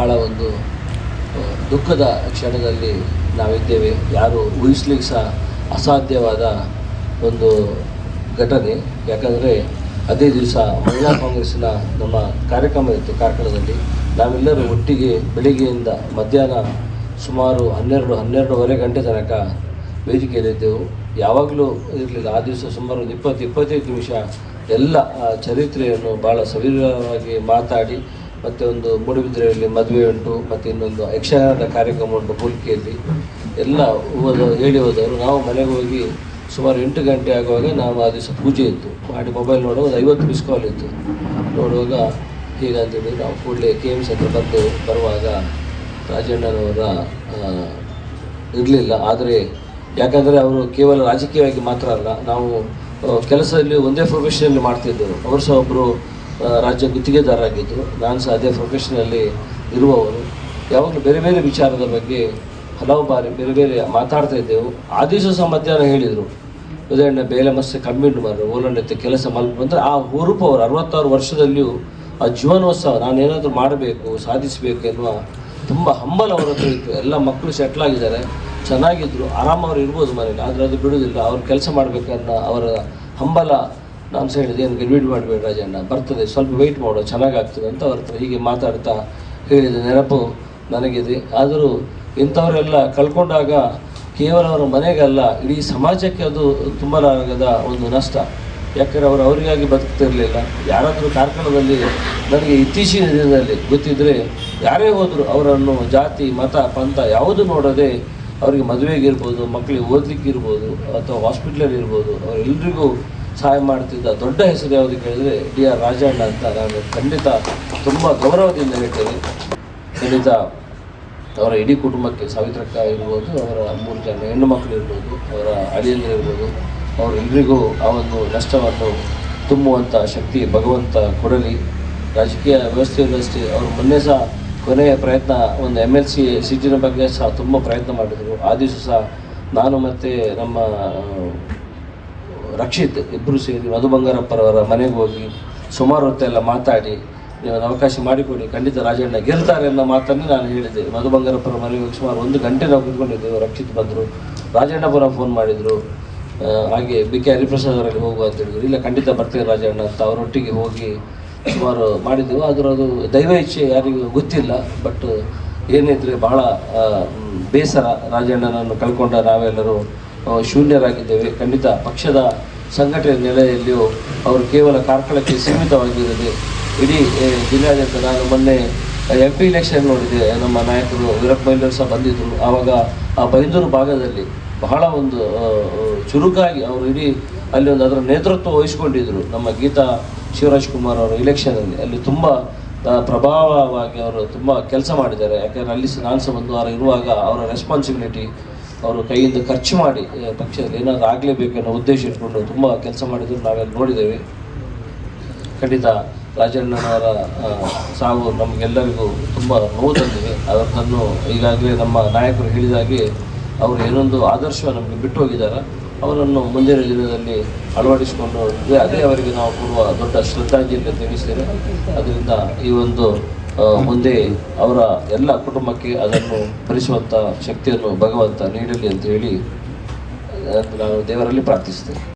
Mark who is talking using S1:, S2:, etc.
S1: ಬಹಳ ಒಂದು ದುಃಖದ ಕ್ಷಣದಲ್ಲಿ ನಾವಿದ್ದೇವೆ. ಯಾರು ಊಹಿಸ್ಲಿಕ್ಕೆ ಸಹ ಅಸಾಧ್ಯವಾದ ಒಂದು ಘಟನೆ. ಯಾಕಂದರೆ ಅದೇ ದಿವಸ ಮಹಿಳಾ ಕಾಂಗ್ರೆಸ್ಸಿನ ನಮ್ಮ ಕಾರ್ಯಕ್ರಮ ಇತ್ತು ಕಾರ್ಕಳದಲ್ಲಿ. ನಾವೆಲ್ಲರೂ ಒಟ್ಟಿಗೆ ಬೆಳಿಗ್ಗೆಯಿಂದ ಮಧ್ಯಾಹ್ನ ಸುಮಾರು ಹನ್ನೆರಡು, ಹನ್ನೆರಡೂವರೆ ಗಂಟೆ ತನಕ ವೇದಿಕೆಯಲ್ಲಿದ್ದೆವು. ಯಾವಾಗಲೂ ಇರಲಿಲ್ಲ. ಆ ದಿವಸ ಸುಮಾರು ಒಂದು ಇಪ್ಪತ್ತು, ಇಪ್ಪತ್ತೈದು ನಿಮಿಷ ಎಲ್ಲ ಚರಿತ್ರೆಯನ್ನು ಭಾಳ ಸವಿರವಾಗಿ ಮಾತಾಡಿ ಮತ್ತು ಒಂದು ಮೂಡುಬಿದ್ರೆಯಲ್ಲಿ ಮದುವೆ ಉಂಟು, ಮತ್ತು ಇನ್ನೊಂದು ಯಕ್ಷಗಾನದ ಕಾರ್ಯಕ್ರಮ ಉಂಟು ಪುಲ್ಕೆಯಲ್ಲಿ ಎಲ್ಲ ಹೋದ ಹೇಳಿ ಹೋದವರು ನಾವು ಮನೆಗೆ ಹೋಗಿ ಸುಮಾರು ಎಂಟು ಗಂಟೆ ಆಗುವಾಗ ನಾವು ಆ ದಿವಸ ಪೂಜೆ ಇತ್ತು. ಮಾಡಿ ಮೊಬೈಲ್ ನೋಡುವಾಗ ಒಂದು ಐವತ್ತು ಮಿಸ್ ಕಾಲ್ ಇತ್ತು. ನೋಡುವಾಗ ಹೀಗಂತೇಳಿ ನಾವು ಕೂಡಲೇ ಕೆ ಎಂ ಸಿ ಬಂದು ಬರುವಾಗ ರಾಜಣ್ಣನವರ ಇರಲಿಲ್ಲ. ಆದರೆ ಯಾಕಂದರೆ ಅವರು ಕೇವಲ ರಾಜಕೀಯವಾಗಿ ಮಾತ್ರ ಅಲ್ಲ, ನಾವು ಕೆಲಸದಲ್ಲಿ ಒಂದೇ ಪ್ರೊಫೆಷನಲ್ಲಿ ಮಾಡ್ತಿದ್ದೆವು ಅವರು ಸಹ ಒಬ್ಬರು ರಾಜ್ಯ ಗುತ್ತಿಗೆದಾರರಾಗಿದ್ದರು ನಾನು ಸಹ ಅದೇ ಪ್ರೊಫೆಷನಲ್ಲಿ ಇರುವವರು ಯಾವಾಗಲೂ ಬೇರೆ ಬೇರೆ ವಿಚಾರದ ಬಗ್ಗೆ ಹಲವು ಬಾರಿ ಬೇರೆ ಬೇರೆ ಮಾತಾಡ್ತಾ ಇದ್ದೆವು. ಆ ದಿವಸ ಸಹ ಮಧ್ಯಾಹ್ನ ಹೇಳಿದರು. ಉದಾಹರಣೆ ಬೇಲೆ ಮಸ್ಸೆ ಕಮ್ಮಿ ಮಾರು ಓಲಂಡತ್ತೆ ಕೆಲಸ ಮಲ್ಪ. ಅಂದರೆ ಆ ಹುರುಪು ಅವರು ಅರವತ್ತಾರು ವರ್ಷದಲ್ಲಿಯೂ ಆ ಜೀವನೋತ್ಸವ ನಾನೇನಾದರೂ ಮಾಡಬೇಕು, ಸಾಧಿಸಬೇಕು ಎನ್ನುವ ತುಂಬ ಹಂಬಲ ಅವರ ಹತ್ರ ಇತ್ತು. ಎಲ್ಲ ಮಕ್ಕಳು ಸೆಟ್ಲ್ ಆಗಿದ್ದಾರೆ. ಚೆನ್ನಾಗಿದ್ರು. ಆರಾಮ ಇರ್ಬೋದು ಮನೇಲಿ. ಆದರೆ ಅದು ಬಿಡುವುದಿಲ್ಲ ಅವ್ರು ಕೆಲಸ ಮಾಡಬೇಕನ್ನೋ ಅವರ ಹಂಬಲ ನಾನು ಸಹ ಹೇಳಿದೆ, ಏನು ಗಡಿಬಿಡಿ ಮಾಡಬೇಡ ರಾಜಣ್ಣ, ಬರ್ತದೆ, ಸ್ವಲ್ಪ ವೆಯ್ಟ್ ಮಾಡೋ ಚೆನ್ನಾಗಾಗ್ತದೆ ಅಂತ ಅವ್ರ ಹತ್ರ ಹೀಗೆ ಮಾತಾಡ್ತಾ ಹೇಳಿದ ನೆನಪು ನನಗಿದೆ. ಆದರೂ ಇಂಥವರೆಲ್ಲ ಕಳ್ಕೊಂಡಾಗ ಕೇವಲ ಅವರ ಮನೆಗಲ್ಲ, ಇಡೀ ಸಮಾಜಕ್ಕೆ ಅದು ತುಂಬಲಾಗದ ಒಂದು ನಷ್ಟ. ಯಾಕಂದರೆ ಅವರು ಅವರಿಗಾಗಿ ಬದುಕ್ತಿರಲಿಲ್ಲ. ಯಾರಾದರೂ ಕಾರ್ಕಳದಲ್ಲಿ ನನಗೆ ಇತ್ತೀಚಿನ ದಿನದಲ್ಲಿ ಗೊತ್ತಿದ್ದರೆ ಯಾರೇ ಹೋದರೂ ಅವರನ್ನು ಜಾತಿ, ಮತ, ಪಂಥ ಯಾವುದು ನೋಡದೆ ಅವರಿಗೆ ಮದುವೆಗಿರ್ಬೋದು ಮಕ್ಕಳಿಗೆ ಓದಲಿಕ್ಕೆ ಇರ್ಬೋದು, ಅಥವಾ ಹಾಸ್ಪಿಟ್ಲಲ್ಲಿ ಇರ್ಬೋದು ಅವರೆಲ್ಲರಿಗೂ ಸಹಾಯ ಮಾಡ್ತಿದ್ದ ದೊಡ್ಡ ಹೆಸರು ಯಾವುದು ಕೇಳಿದರೆ ಡಿ ಆರ್ ರಾಜಣ್ಣ ಅಂತ. ನಾನು ಖಂಡಿತ ತುಂಬ ಗೌರವದಿಂದ ಹೇಳ್ತೇನೆ. ಖಂಡಿತ ಅವರ ಇಡೀ ಕುಟುಂಬಕ್ಕೆ ಸಾವಿತ್ರಕ್ಕ ಇರ್ಬೋದು, ಅವರ ಮೂರು ಜನ ಹೆಣ್ಣು ಮಕ್ಕಳು ಇರ್ಬೋದು, ಅವರ ಅಡಿಯಲ್ಲಿ ಇರ್ಬೋದು ಅವರೆಲ್ಲರಿಗೂ ಆ ಒಂದು ನಷ್ಟವನ್ನು ತುಂಬುವಂಥ ಶಕ್ತಿ, ಭಗವಂತ ಕೊಡಲಿ. ರಾಜಕೀಯ ವ್ಯವಸ್ಥೆಯಲ್ಲೂ ಅಷ್ಟೇ, ಅವರು ಮೊನ್ನೆ ಸಹ ಕೊನೆಯ ಪ್ರಯತ್ನ ಒಂದು ಎಂ ಎಲ್ ಸಿ ಸೀಟಿನ ಬಗ್ಗೆ ಸಹ ತುಂಬ ಪ್ರಯತ್ನ ಮಾಡಿದರು. ಆ ಸಹ ನಾನು ಮತ್ತು ನಮ್ಮ ರಕ್ಷಿತ್ ಇಬ್ಬರು ಸೇರಿ ಮಧು ಬಂಗಾರಪ್ಪರವರ ಮನೆಗೆ ಹೋಗಿ ಸುಮಾರು ಹೊತ್ತೆಲ್ಲ ಮಾತಾಡಿ ನೀವು ಅವಕಾಶ ಮಾಡಿಕೊಡಿ, ಖಂಡಿತ ರಾಜಣ್ಣ ಗೆಲ್ತಾರೆ ಅನ್ನೋ ಮಾತನ್ನೇ ನಾನು ಹೇಳಿದೆ. ಮಧು ಬಂಗಾರಪ್ಪರ ಮನೆಗೆ ಹೋಗಿ ಸುಮಾರು ಒಂದು ಗಂಟೆ ನಾವು ಕುತ್ಕೊಂಡಿದ್ದೆವು. ರಕ್ಷಿತ್ ಬಂದರು ರಾಜಣ್ಣಪುರ ಫೋನ್ ಮಾಡಿದರು. ಹಾಗೆ ಬಿ ಕೆ ಹರಿಪ್ರಸಾದ್ ಅವರಲ್ಲಿ ಹೋಗುವ ಅಂತ ಹೇಳಿದ್ರು. ಇಲ್ಲ, ಖಂಡಿತ ಬರ್ತೇವೆ ರಾಜಣ್ಣ ಅಂತ ಅವರೊಟ್ಟಿಗೆ ಹೋಗಿ ಸುಮಾರು ಮಾಡಿದ್ದೆವು. ಆದರೂ ಅದು ದೈವ ಇಚ್ಛೆ ಯಾರಿಗೂ ಗೊತ್ತಿಲ್ಲ. ಬಟ್ ಏನಿದ್ರೆ ಬಹಳ ಬೇಸರ ರಾಜಣ್ಣನನ್ನು ಕಳ್ಕೊಂಡ ನಾವೆಲ್ಲರೂ ಶೂನ್ಯರಾಗಿದ್ದೇವೆ. ಖಂಡಿತ ಪಕ್ಷದ ಸಂಘಟನೆ ನೆಲೆಯಲ್ಲಿಯೂ ಅವರು ಕೇವಲ ಕಾರ್ಕಳಕ್ಕೆ ಸೀಮಿತವಾಗಿರದೆ ಇಡೀ ಜಿಲ್ಲೆಯಾದ್ಯಂತ ನಾನು ಮೊನ್ನೆ ಎಂ ಪಿ ಇಲೆಕ್ಷನ್ ನೋಡಿದೆ. ನಮ್ಮ ನಾಯಕರು ವೀರಪ್ಪ ಮೈಲೂರು ಸಹ ಬಂದಿದ್ದರು. ಆವಾಗ ಆ ಬೈಂದೂರು ಭಾಗದಲ್ಲಿ ಬಹಳ ಒಂದು ಚುರುಕಾಗಿ ಅವರು ಇಡೀ ಅಲ್ಲಿ ಒಂದು ಅದರ ನೇತೃತ್ವ ವಹಿಸಿಕೊಂಡಿದ್ದರು ನಮ್ಮ ಗೀತಾ ಶಿವರಾಜ್ ಕುಮಾರ್ ಅವರು ಇಲೆಕ್ಷನಲ್ಲಿ ಅಲ್ಲಿ. ತುಂಬ ಪ್ರಭಾವವಾಗಿ ಅವರು ತುಂಬ ಕೆಲಸ ಮಾಡಿದ್ದಾರೆ. ಯಾಕೆಂದರೆ ಅಲ್ಲಿ ನಾನು ಸಹ ಒಂದು ವಾರ ಇರುವಾಗ ಅವರ ರೆಸ್ಪಾನ್ಸಿಬಿಲಿಟಿ ಅವರು ಕೈಯಿಂದ ಖರ್ಚು ಮಾಡಿ ಪಕ್ಷದಲ್ಲಿ ಏನಾದರೂ ಆಗಲೇಬೇಕು ಅನ್ನೋ ಉದ್ದೇಶ ಇಟ್ಕೊಂಡು ತುಂಬ ಕೆಲಸ ಮಾಡಿದ್ರು ನಾವೆಲ್ಲ ನೋಡಿದ್ದೇವೆ. ಖಂಡಿತ ರಾಜಣ್ಣನವರ ಸಾವು ನಮಗೆಲ್ಲರಿಗೂ ತುಂಬ ನೋವು ತಂದಿದೆ. ಅದನ್ನು ಈಗಾಗಲೇ ನಮ್ಮ ನಾಯಕರು ಹೇಳಿದಾಗೆ ಅವರು ಏನೊಂದು ಆದರ್ಶ ನಮಗೆ ಬಿಟ್ಟು ಹೋಗಿದ್ದಾರೆ. ಅವರನ್ನು ಮುಂದಿನ ದಿನದಲ್ಲಿ ಅಳವಡಿಸಿಕೊಂಡು ಅದೇ ಅವರಿಗೆ ನಾವು ಕೊಡುವ ದೊಡ್ಡ ಶ್ರದ್ಧಾಂಜಲಿ ಎಣಿಸ್ತೇನೆ. ಅದರಿಂದ ಈ ಒಂದು ಮುಂದೆ ಅವರ ಎಲ್ಲ ಕುಟುಂಬಕ್ಕೆ ಅದನ್ನು ಭರಿಸುವಂಥ ಶಕ್ತಿಯನ್ನು ಭಗವಂತ ನೀಡಲಿ ಅಂತ ಹೇಳಿ ನಾವು ದೇವರಲ್ಲಿ ಪ್ರಾರ್ಥಿಸ್ತೇನೆ